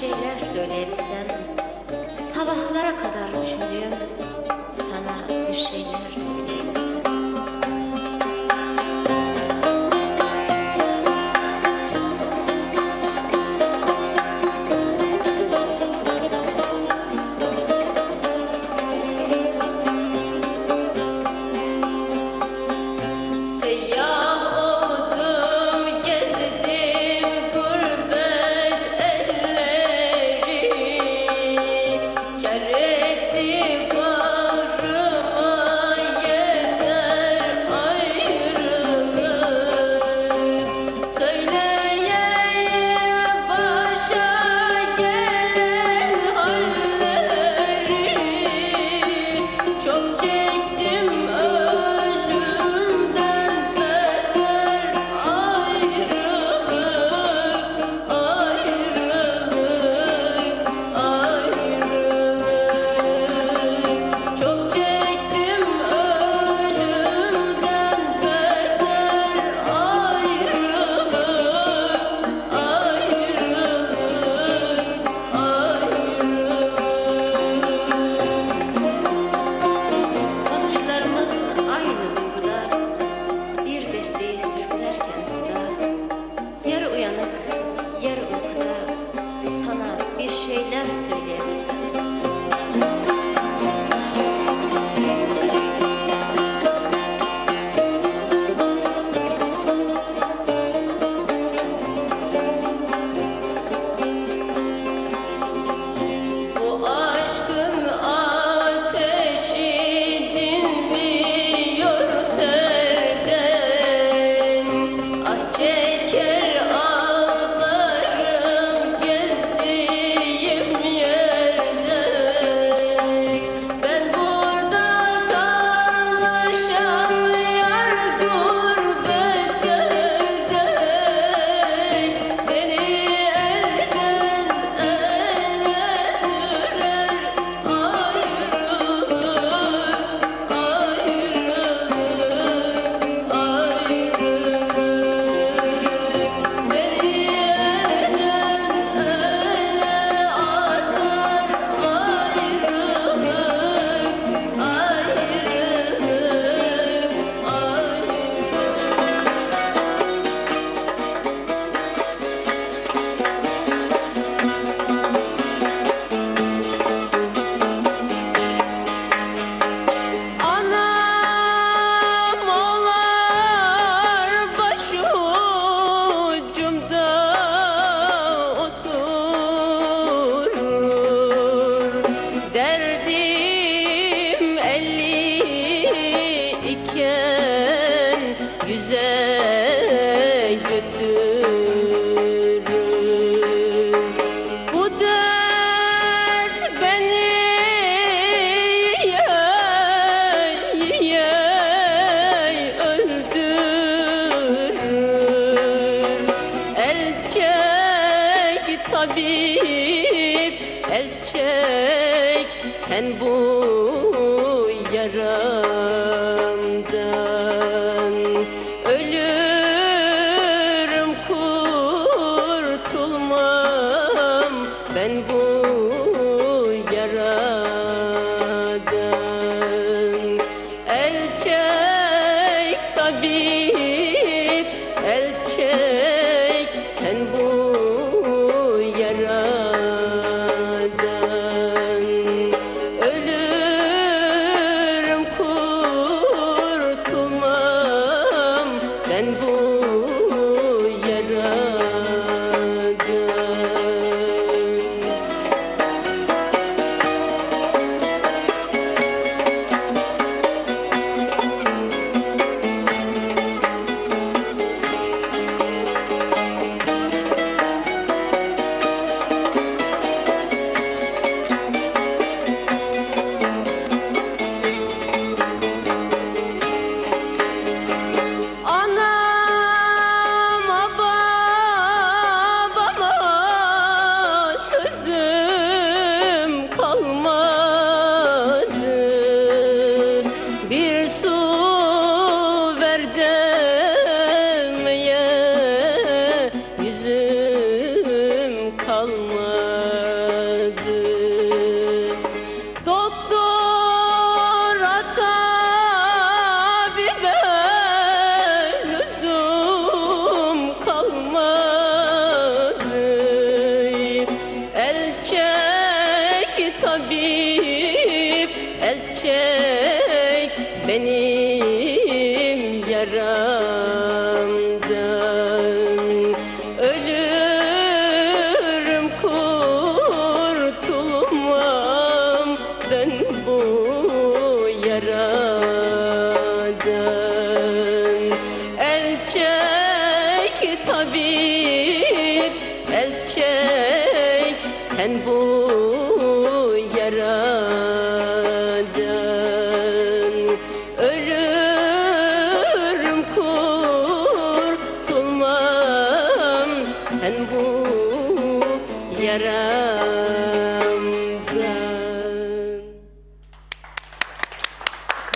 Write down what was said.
şeyler söyleyebilsem Sabahlara kadar düşündüğüm sana bir şeyler tabip el çek sen bu yara Oh. çiçek benim yaramdan. Ölürüm kurtulmam ben bu yaradan. El çek tabip el çek sen bu kurtulmam sen bu yaradan